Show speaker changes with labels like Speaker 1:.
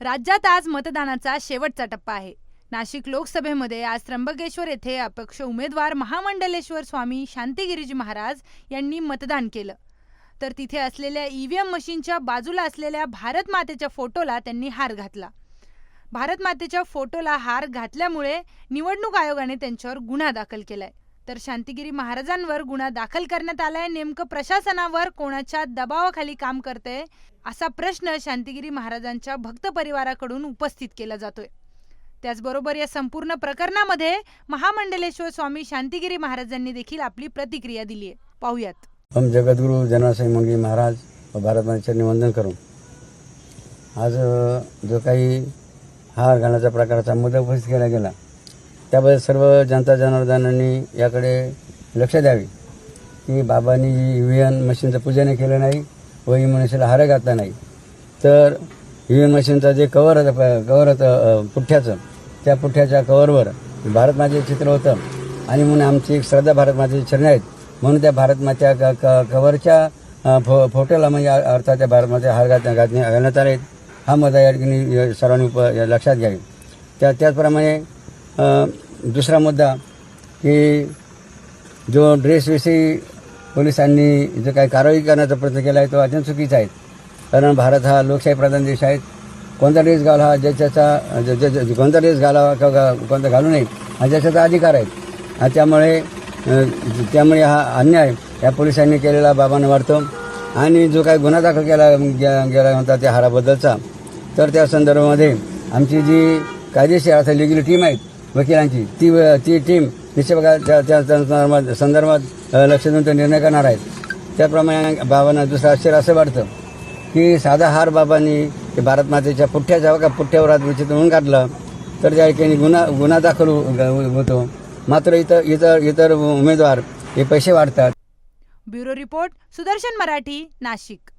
Speaker 1: राज्यात आज मतदानाचा शेवटचा टप्पा आहे. नाशिक लोकसभेमध्ये आज त्र्यंबकेश्वर येथे अपक्ष उमेदवार महामंडलेश्वर स्वामी शांतिगिरीजी महाराज यांनी मतदान केलं. तर तिथे असलेल्या ईव्हीएम मशीनच्या बाजूला असलेल्या भारत मातेच्या फोटोला त्यांनी हार घातला. भारत मातेच्या फोटोला हार घातल्यामुळे निवडणूक आयोगाने त्यांच्यावर गुन्हा दाखल केलाय. तर शांतिगिरी महाराजांवर गुन्हा दाखल करण्यात आलाय. नेमकं प्रशासनावर कोणाच्या दबावाखाली काम करते असा प्रश्न शांतिगिरी महाराजांच्या भक्त परिवाराकडून उपस्थित केला जातोय. त्याचबरोबर या संपूर्ण प्रकरणामध्ये महामंडलेश्वर स्वामी शांतिगिरी महाराजांनी देखील आपली प्रतिक्रिया दिली आहे पाहुयात.
Speaker 2: हम जगद्गुरु जनासाई मंगली महाराज व भारतमातेचे निवंदन करू। आज जो काही हार घालण्याचा प्रकारचा मुद्दा उपस्थित केला गेला त्याबद्दल सर्व जनता जनार्दनांनी याकडे लक्ष द्यावे. की बाबांनी ई व्ही एम मशीनचं पूजन केलं नाही व ई मशीनला हार घातला नाही तर ई व्ही एम मशीनचं जे कवर होतं प- कवर होतं पुठ्ठ्याचं त्या पुठ्ठ्याच्या कवरवर भारतमातेचं चित्र होतं. आणि म्हणून आमची एक श्रद्धा भारतमातेची चरण आहेत. म्हणून त्या भारतमात्या क क कवरच्या फो फोटोला म्हणजे अर्थात त्या भारतमाते हार घात घातणे घालण्यात आले हा मुद्दा या ठिकाणी सर्वांनी उप लक्षात घ्यावे. त्या त्याचप्रमाणे दुसरा मुद्दा की जो ड्रेसविषयी पोलिसांनी जो काही कारवाई करण्याचा प्रयत्न केला आहे तो अत्यंत चुकीचा आहे. कारण भारत हा लोकशाही प्रधान देश आहे. कोणता ड्रेस घाला हा ज्याच्याचा ज- ज- कोणता ड्रेस घालावा किंवा कोणता घालू नये हा ज्याच्याचा अधिकार आहे. त्यामुळे त्यामुळे हा अन्याय या पोलिसांनी केलेला बाबांना वाटतो. आणि जो काही गुन्हा दाखल केला गे- गेला होता त्या हाराबद्दलचा तर त्या संदर्भामध्ये आमची जी कायदेशीर अर्थात लिगल टीम आहेत वकिलांची. ती ती टीम निश्चित त्या संदर्भात लक्ष देऊन तो निर्णय करणार आहेत. त्याप्रमाणे बाबांना दुसरं आश्चर्य असं वाटतं की साधा हार बाबांनी भारत मातेच्या पुठ्ठ्याच्या का पुठ्ठ्यावर हात विचित्र म्हणून काढलं तर त्या ठिकाणी गुन्हा गुन्हा दाखल हो-, होतो. मात्र इतर इतर इतर उमेदवार हे पैसे वाढतात.
Speaker 1: Bureau report Sudarshan Marathi Nashik.